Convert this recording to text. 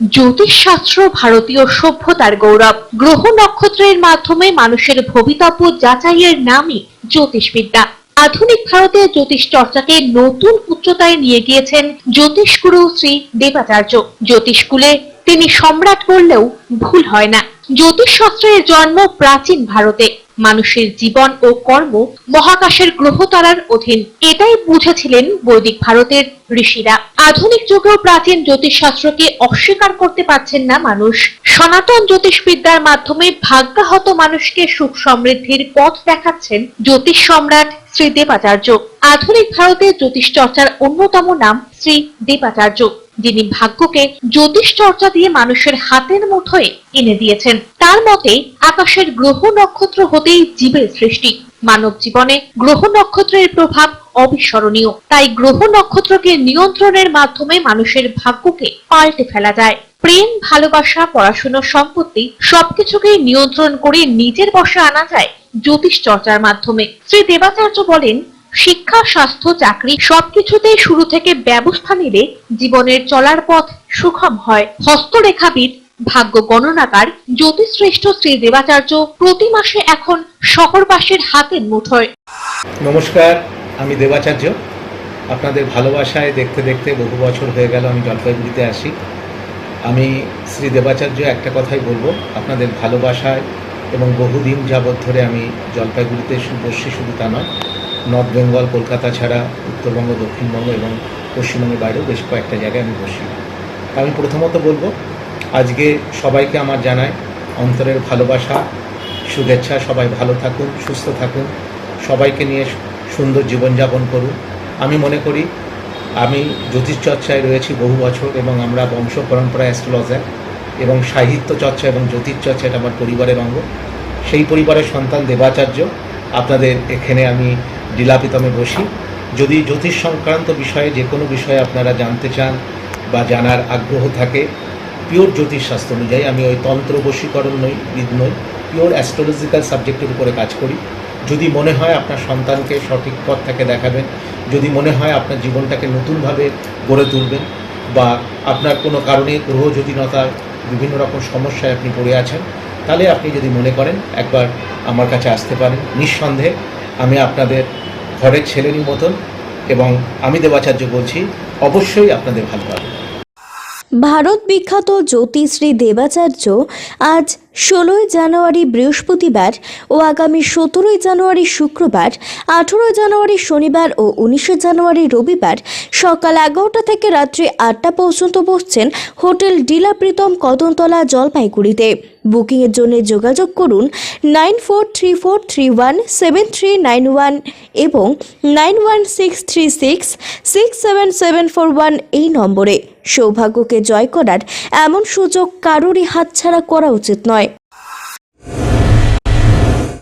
জ্যোতিষশাস্ত্র, ভারতীয় সভ্যতার গৌরব, গ্রহ নক্ষত্রের মাধ্যমে মানুষের ভবিতব্য যাচাইয়ের নামই জ্যোতিষবিদ্যা। আধুনিক ভারতে জ্যোতিষ চর্চাকে নতুন উচ্চতায় নিয়ে গিয়েছেন জ্যোতিষগুরু শ্রী দেবাচার্য। জ্যোতিষ জ্যোতিষকুলে তিনি সম্রাট বললেও ভুল হয় না। জ্যোতিষশাস্ত্রের জন্ম প্রাচীন ভারতে। মানুষের জীবন ও কর্ম মহাকাশের গ্রহতারার অধীন। এটাই বুঝেছিলেন বৈদিক ভারতের ঋষিরা। আধুনিক যুগেও প্রাচীন জ্যোতিষশাস্ত্রকে অস্বীকার করতে পারছেন না মানুষ। সনাতন জ্যোতিষবিদ্যার মাধ্যমে ভাগ্যাহত মানুষকে সুখ সমৃদ্ধির পথ দেখাচ্ছেন জ্যোতিষ সম্রাট শ্রী দেবাচার্য। আধুনিক ভারতে জ্যোতিষ চর্চার অন্যতম নাম শ্রী দেবাচার্য। যিনি ভাগ্যকে জ্যোতিষ চর্চা দিয়ে মানুষের হাতের মুঠোয় এনে দিয়েছেন। তার মতে, আকাশের গ্রহ নক্ষত্র হতেই জীবের সৃষ্টি। মানব জীবনে গ্রহ নক্ষত্রের প্রভাব অবিস্মরণীয়। তাই গ্রহ নক্ষত্রকে নিয়ন্ত্রণের মাধ্যমে মানুষের ভাগ্যকে পাল্টে ফেলা যায়। প্রেম, ভালোবাসা, পড়াশোনা, সম্পত্তি সবকিছুকেই নিয়ন্ত্রণ করে নিজের বশে আনা যায় জ্যোতিষ চর্চার মাধ্যমে। শ্রী দেবাচার্য বলেন শিক্ষা, স্বাস্থ্য, চাকরি সবকিছুতেই শুরু থেকে ব্যবস্থা নিলে জীবনের চলার পথ সুখম হয়। হস্তরেখাবিদ, ভাগ্য গণনাকার, জ্যোতিষশ্রেষ্ঠ শ্রী দেবাচার্য প্রতি মাসে এখন শহরবাসীর হাতের মুঠোয়। নমস্কার, আমি দেবাচার্য। আপনাদের ভালোবাসায় দেখতে দেখতে বহু বছর হয়ে গেল আমি জলপাইগুড়িতে আসি আমি শ্রী দেবাচার্য একটা কথাই বলব, আপনাদের ভালোবাসায় এবং বহুদিন যাবৎ ধরে আমি জলপাইগুড়িতে বসছি শুধু তা নয় নর্থ বেঙ্গল কলকাতা ছাড়া উত্তরবঙ্গ, দক্ষিণবঙ্গ এবং পশ্চিমবঙ্গের বাইরেও বেশ কয়েকটা জায়গায় আমি বসি। আমি প্রথমত বলব, আজকে সবাইকে আমার জানাই অন্তরের ভালোবাসা, শুভেচ্ছা, সবাই ভালো থাকুন, সুস্থ থাকুন, সবাইকে নিয়ে সুন্দর জীবনযাপন করুন। আমি মনে করি, আমি জ্যোতিষ চর্চায় রয়েছি বহু বছর এবং আমরা বংশ পরম্পরা অ্যাস্ট্রোলজার এবং সাহিত্য চর্চা এবং জ্যোতিষ চর্চা এটা আমার পরিবারের অঙ্গ। সেই পরিবারের সন্তান দেবাচার্য, আপনাদের এখানে আমি ডিলাপিতমে বসি। যদি জ্যোতিষ সংক্রান্ত বিষয়ে যে কোনো বিষয়ে আপনারা জানতে চান বা জানার আগ্রহ থাকে, পিওর জ্যোতিষশাস্ত্র অনুযায়ী আমি ওই তন্ত্র বশীকরণ নই, বিদ নই, পিওর অ্যাস্ট্রোলজিক্যাল সাবজেক্টের উপরে কাজ করি। যদি মনে হয় আপনার সন্তানকে সঠিক পথ থেকে দেখাবেন, যদি মনে হয় আপনার জীবনটাকে নতুনভাবে গড়ে তুলবেন বা আপনার কোনো কারণে গ্রহ যদিনতার বিভিন্ন রকম সমস্যায় আপনি পড়ে আছেন, তাহলে আপনি যদি মনে করেন, একবার আমার কাছে আসতে পারেন। নিঃসন্দেহে আমি আপনাদের ঘরের ছেলেরই মতন এবং আমি দেবাচার্য বলছি, অবশ্যই আপনাদের ভালো হবে ভারত বিখ্যাত জ্যোতিশ্রী দেবাচার্য আজ ষোলোই জানুয়ারি বৃহস্পতিবার ও আগামী সতেরোই জানুয়ারি শুক্রবার, আঠেরোই জানুয়ারি শনিবার ও উনিশে জানুয়ারি রবিবার সকাল এগারোটা থেকে রাত্রি আটটা পর্যন্ত বসছেন হোটেল ডিলা প্রীতম কদমতলা জলপাইগুড়িতে। বুকিংয়ের জন্য যোগাযোগ করুন nine four three four three one seven three nine one এবং nine one six three six six seven seven four one এই নম্বরে। সৌভাগ্যকে জয় করার এমন সুযোগ কারোরই হাতছাড়া করা উচিত নয়।